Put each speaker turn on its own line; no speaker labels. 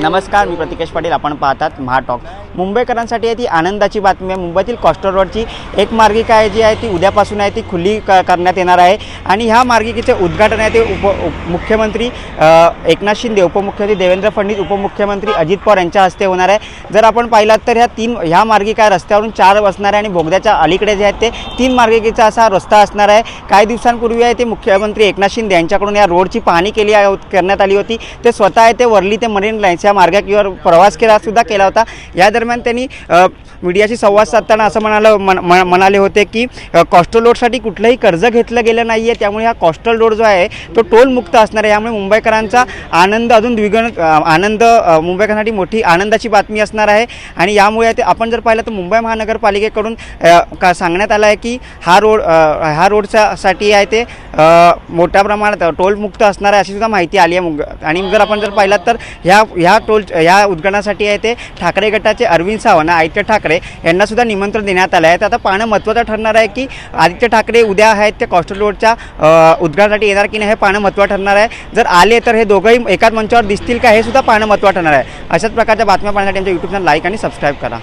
नमस्कार मी प्रतिकेश पाटील. आपण पाहतात महाटॉक मुंबईकरांसाठी आहे ती आनंदाची बातमी आहे. मुंबईतील कॉस्टर रोडची एक मार्गिका आहे जी आहे ती उद्यापासून आहे ती खुली क करण्यात येणार आहे. आणि ह्या मार्गिकेचे उद्घाटन आहे ते उप मुख्यमंत्री एकनाथ शिंदे उपमुख्यमंत्री देवेंद्र फडणवीस उपमुख्यमंत्री अजित पवार यांच्या हस्ते होणार आहे. जर आपण पाहिलात तर ह्या तीन ह्या मार्गिका रस्त्यावरून चार बसणार आहे आणि बोगद्याच्या अलीकडे जे आहेत ते तीन मार्गिकेचा असा रस्ता असणार आहे. काही दिवसांपूर्वी आहे ते मुख्यमंत्री एकनाथ शिंदे यांच्याकडून या रोडची पाहणी केली करण्यात आली होती. ते स्वतः आहे ते वरली ते मरीन लाईन्स या मार्गावर प्रवास केला सुद्धा केला होता. या दरम्यान त्यांनी मीडियाशी संवाद साधताना असं म्हणालं म्हणाले होते की कॉस्टल रोडसाठी कुठलंही कर्ज घेतलं गेलं नाही आहे त्यामुळे हा कॉस्टल रोड जो आहे तो टोल मुक्त असणार आहे. यामुळे मुंबईकरांचा आनंद अजून द्विगण आनंद मुंबईकरांसाठी मोठी आनंदाची बातमी असणार आहे. आणि यामुळे ते आपण जर पाहिलं तर मुंबई महानगरपालिकेकडून का सांगण्यात आलं आहे की हा रोड हा रोडच्यासाठी रोडचा साठी आहे ते मोठ्या प्रमाणात टोलमुक्त असणार आहे अशी सुद्धा माहिती आली आहे मुंग आणि जर आपण जर पाहिलं तर ह्या ह्या टोल ह्या उद्घाटनासाठी आहे ते ठाकरे गटाचे अरविंद सावंत आदित्य ठाकरे यांना सुद्धा निमंत्रण देण्यात आलं आहे. तर आता पाहणं महत्त्वाचं ठरणार आहे की आदित्य ठाकरे उद्या आहेत त्या कॉस्टल रोडच्या उद्घाटनासाठी येणार की नाही हे पाहणं महत्त्वाचं ठरणार आहे. जर आले तर हे दोघंही एकाच मंचावर दिसतील का हे सुद्धा पाहणं महत्त्वाचं ठरणार आहे. अशाच प्रकारच्या बातम्या पाहण्यासाठी आमच्या यूट्यूब चॅनल लाईक आणि सबस्क्राईब करा.